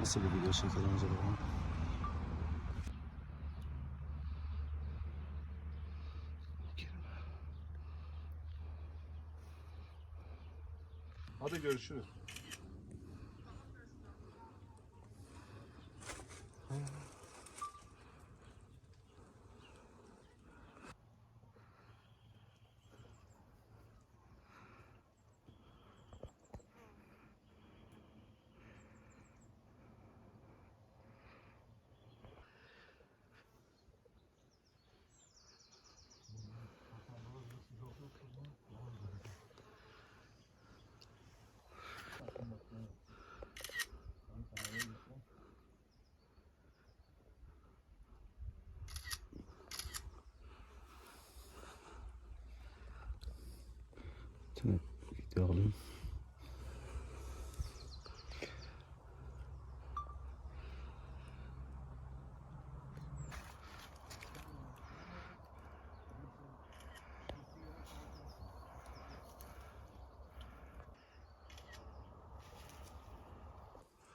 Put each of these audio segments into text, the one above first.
Nasıl bir video çekelim acaba? Hadi görüşürüz. Şimdi video alayım.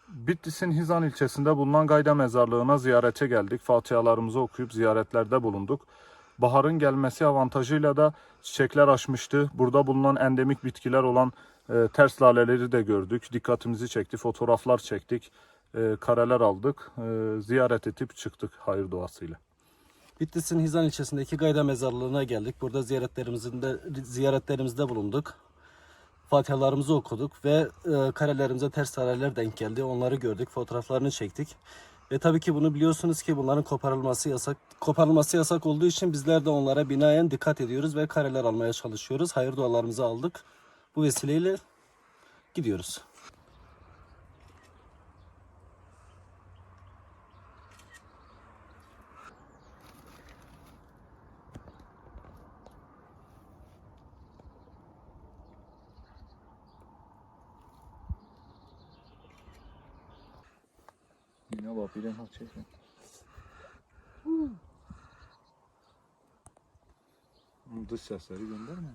Bitlis'in Hizan ilçesinde bulunan Gayda Mezarlığı'na ziyarete geldik. Fatihalarımızı okuyup ziyaretlerde bulunduk. Baharın gelmesi avantajıyla da çiçekler açmıştı. Burada bulunan endemik bitkiler olan e, ters laleleri de gördük. Dikkatimizi çekti. Fotoğraflar çektik. E, kareler aldık. E, ziyaret edip çıktık hayır duasıyla. Bitlis'in Hizan ilçesindeki Gayda Mezarlığı'na geldik. Burada ziyaretlerimizde ziyaretlerimizde bulunduk. Fatihalarımızı okuduk ve e, karelerimize ters kareler denk geldi. Onları gördük, fotoğraflarını çektik. Ve tabii ki bunu biliyorsunuz ki bunların koparılması yasak. Koparılması yasak olduğu için bizler de onlara binaen dikkat ediyoruz ve kareler almaya çalışıyoruz. Hayır dualarımızı aldık. Bu vesileyle gidiyoruz. Yine bak bir de çekin. Dış sesleri gönderme.